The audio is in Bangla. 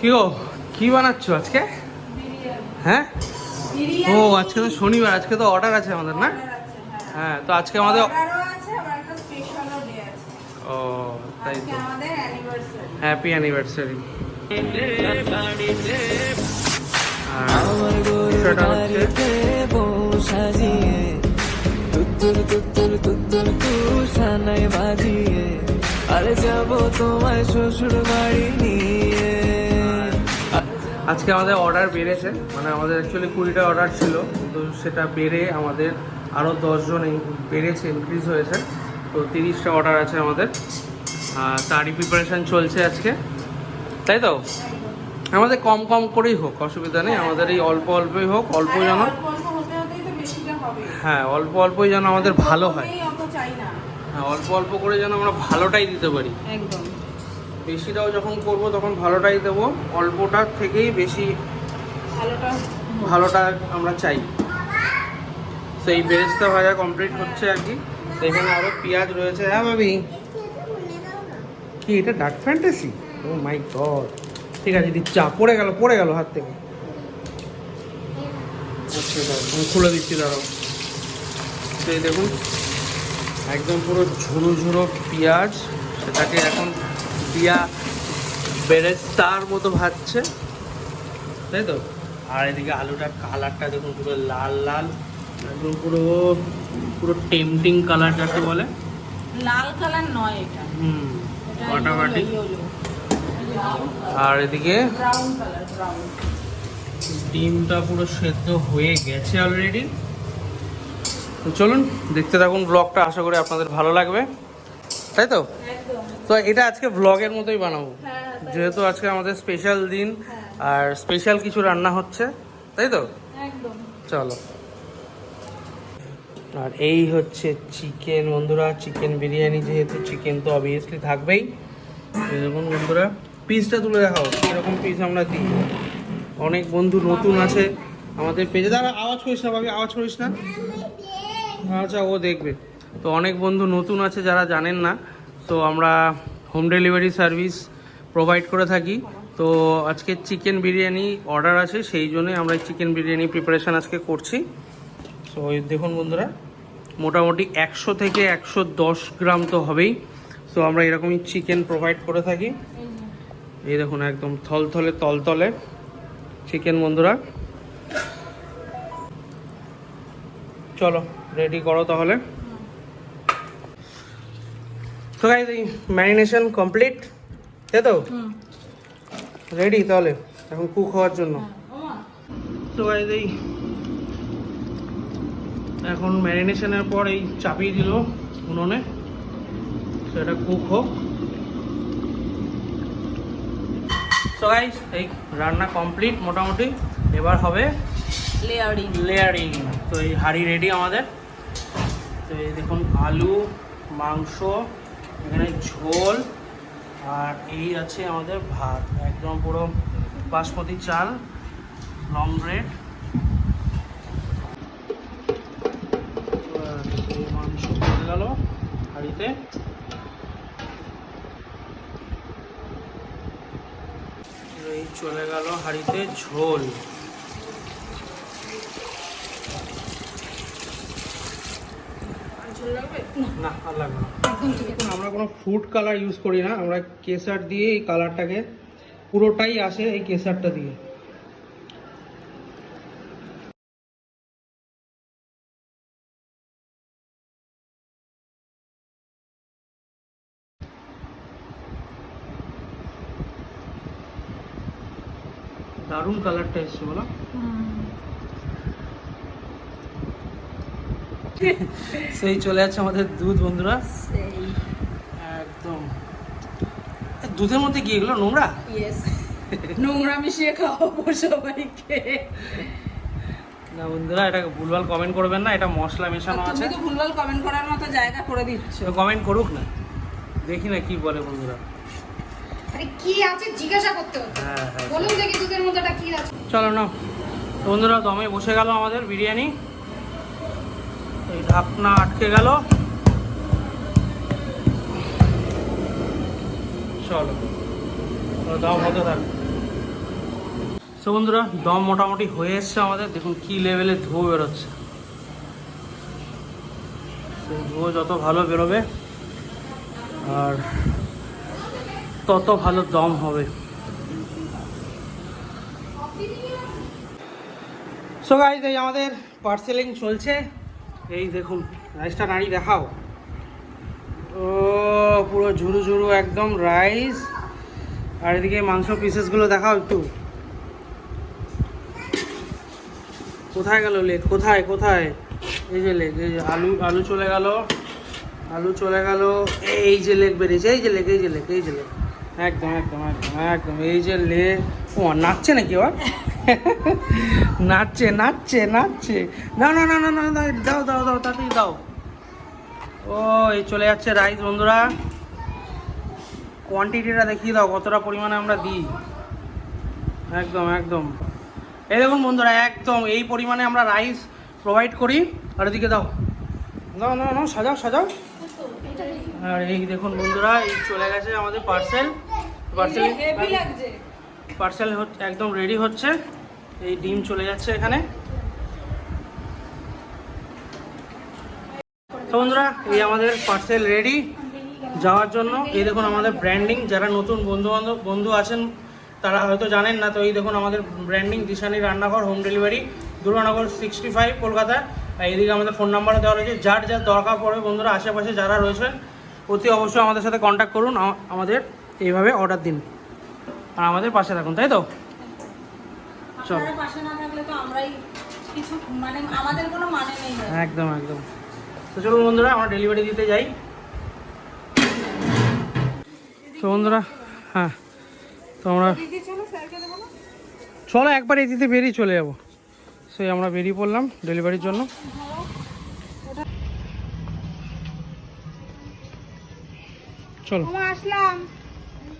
কি গো? কি বানাচ্ছ আজকে? হ্যাঁ? ও আজকে তো শনিবার আজকে তো অর্ডার আছে আমাদের না? হ্যাঁ। তো আজকে আমাদের ও তাই তো হ্যাপি অ্যানিভার্সারি বউ সাজিয়ে তুত্তুর তুত্তুর তুত্তুর তুষানায় বাজিয়ে আরে যাব তোমায় শ্বশুর বাড়ি নিয়ে। আজকে আমাদের অর্ডার বেড়েছে। মানে আমাদের অ্যাকচুয়ালি কুড়িটা অর্ডার ছিল। কিন্তু সেটা বেড়ে আমাদের আরও দশজন বেড়েছে ইনক্রিজ হয়েছে। তো তিরিশটা অর্ডার আছে আমাদের। আর তারই প্রিপারেশান চলছে আজকে। তাই তো? আমাদের কম কম করেই হোক অসুবিধা নেই। আমাদের এই অল্প অল্পই হোক অল্প যেন হ্যাঁ অল্প অল্পই যেন আমাদের ভালো হয়। হ্যাঁ অল্প অল্প করে যেন আমরা ভালোটাই দিতে পারি। একদম। বেশিটাও যখন করব তখন ভালোটাই দেবো অল্পটার থেকেই বেশি ভালোটা ভালোটা আমরা চাই। সেই বেরেস্তা ভাজা কমপ্লিট হচ্ছে আর কি। তো এখানে আরও পেঁয়াজ রয়েছে। হ্যাঁ ভাবি? কি এটা dark fantasy oh my god ঠিক আছে দিদি চা পড়ে গেল পড়ে গেল হাত থেকে। আচ্ছা দাঁড়াও, খুলে দিচ্ছি দাঁড়াও। দেখুন একদম পুরো ঝুরো ঝুরো পেঁয়াজ। সেটাকে এখন দিয়া বেরেস্তার মতো ভাজছে। তাই তো? আর এদিকে আলুটার কালারটা দেখুন পুরো লাল লাল। একদম পুরো পুরো টেম্পটিং কালার যাকে বলে। লাল কালার নয় এটা। হুম ফাটাফাটি আর এদিকে? ডিমটা পুরো সেদ্ধ হয়ে গেছে অলরেডি তো চলুন দেখতে থাকুন ব্লগটা আশা করি আপনাদের ভালো লাগবে। তাই তো? একদম তো এটা আজকে ব্লগের মতোই বানাবো। হ্যাঁ যেহেতু আজকে আমাদের স্পেশাল দিন আর স্পেশাল কিছু রান্না হচ্ছে তাই তো? চলো। আর এই হচ্ছে চিকেন বন্ধুরা চিকেন বিরিয়ানি যেহেতু চিকেন তো অবভিয়াসলি থাকবেই। দেখুন বন্ধুরা পিসটা তুলে দেখাও এরকম পিস আমরা দিই। অনেক বন্ধু নতুন আছে আমাদের পেজে। দাঁড়া আওয়াজ করিস না ভাবি আওয়াজ করিস না? আচ্ছা ও দেখবে। তো অনেক বন্ধু নতুন আছে যারা জানেন না তো আমরা হোম ডেলিভারি সার্ভিস প্রোভাইড করে থাকি। তো আজকে চিকেন বিরিয়ানি অর্ডার আছে, সেই জন্যই আমরা চিকেন বিরিয়ানি প্রিপারেশান আজকে করছি। সো দেখুন বন্ধুরা, মোটামুটি একশো থেকে একশো দশ গ্রাম তো হবেই। সো আমরা এরকমই চিকেন প্রোভাইড করে থাকি। এই দেখুন, একদম থলথলে, তলতলে চিকেন বন্ধুরা। চলো রেডি করো তাহলে। তো গাইজ এই ম্যারিনেশন কমপ্লিট তাই তো রেডি তাহলে। এখন কুক হওয়ার জন্য। তো গাইজ এই এখন ম্যারিনেশনের পর এই চাপিয়ে দিল উনুনে। সেটা কুক হোক। তো গাইজ এই রান্না কমপ্লিট মোটামুটি। এবার হবে লেয়ারিং লেয়ারিং তো এই হাঁড়ি রেডি আমাদের। তো এই দেখুন আলু মাংস এখানে ঝোল, আর এই আছে আমাদের ভাত। একদম পুরো বাসমতি চাল, লং ব্রেড। মাংস চলে গেল হাঁড়িতে। এই চলে গেল হাঁড়িতে ঝোল। ঝোল লাগবে? না আর লাগবে না। একদম ঠিক। আছে আমরা কোনো ফুড কালার ইউজ করি না। আমরা কেসার দিয়ে এই কালারটাকে পুরোটাই আসে এই কেসারটা দিয়ে। দারুণ কালারটা এসছে বলো। সেই চলে যাচ্ছে আমাদের দুধ বন্ধুরা। একদম। দুধের মধ্যে কি এগুলো? নোংরা? নোংরা মিশিয়ে খাওয়াবো সবাইকে। না বন্ধুরা এটা ভুলভাল কমেন্ট করবেন না এটা মশলা মেশানো আছে। তুমি তো ভুলভাল কমেন্ট করার মতো জায়গা করে দিচ্ছ। কমেন্ট করুক না। দেখি না কি বলে বন্ধুরা। আরে কি আছে জিজ্ঞাসা করতে হতো হ্যাঁ হ্যাঁ বলুন দেখি দুধের মধ্যেটা কি আছে। চলো না বন্ধুরা দমে বসে গেল আমাদের বিরিয়ানি। এই ঢাকনা আটকে গেল। চলো দম হতে থাক। সো বন্ধুরা, দম মোটামুটি হয়ে এসছে আমাদের। দেখুন কি লেভেলে ধোঁয়া বেরোচ্ছে। সেই ধোঁয়া যত ভালো বেরোবে, আর তত ভালো দম হবে। সো গাইজ এই আমাদের পার্সেলিং চলছে। এই দেখুন, রাইসটা নাড়ি দেখাও। ও, পুরো ঝুরু ঝুরু একদম রাইস। আর এদিকে মাংস পিসেসগুলো দেখাও একটু। কোথায় গেল লেগ কোথায় কোথায়? এই যে লেগ এই যে আলু আলু চলে গেল। আলু চলে গেল। এই যে লেগ বেরিয়েছে, এই যে লেগ এই যে লেগ এই যে লেগ একদম একদম একদম একদম। এই যে লেগ ও নাচছে নাকি আবার নাচছে নাচছে নাচছে। না না না না না না, দাও দাও দাও তাড়াতাড়ি দাও। ও এই চলে যাচ্ছে রাইস বন্ধুরা। কোয়ান্টিটিটা দেখিয়ে দাও কতটা পরিমাণে আমরা দিই। একদম একদম। এই দেখুন বন্ধুরা একদম এই পরিমাণে আমরা রাইস প্রোভাইড করি। আর এদিকে দাও। দাও না না সাজাও সাজাও। আর এই দেখুন বন্ধুরা এই চলে গেছে আমাদের পার্সেল পার্সেল পার্সেল একদম রেডি হচ্ছে। এই ডিম চলে যাচ্ছে এখানে। বন্ধুরা, এই আমাদের পার্সেল রেডি যাওয়ার জন্য। এই দেখুন আমাদের ব্র্যান্ডিং যারা নতুন বন্ধু বান্ধব বন্ধু আছেন, তারা হয়তো জানেন না, তো এই দেখুন আমাদের ব্র্যান্ডিং দিশানি রান্নাঘর home delivery Durganagar sixty five Kolkata এইদিকে আমাদের ফোন নাম্বারও দেওয়া রয়েছে। যার যার দরকার পড়বে বন্ধুরা, আশেপাশে যারা রয়েছেন, অতি অবশ্যই আমাদের সাথে কন্ট্যাক্ট করুন। আমাদের এইভাবে অর্ডার দিন। আর আমাদের পাশে থাকুন তাই তো? চল। মানে মানে একদম একদম। তো চলুন বন্ধুরা আমরা ডেলিভারি দিতে যাই। তো বন্ধুরা হ্যাঁ তো আমরা চলো একবার এই দিতে বেরিয়ে চলে যাব। সেই আমরা বেরিয়ে পড়লাম ডেলিভারির জন্য। চলো। আসলাম।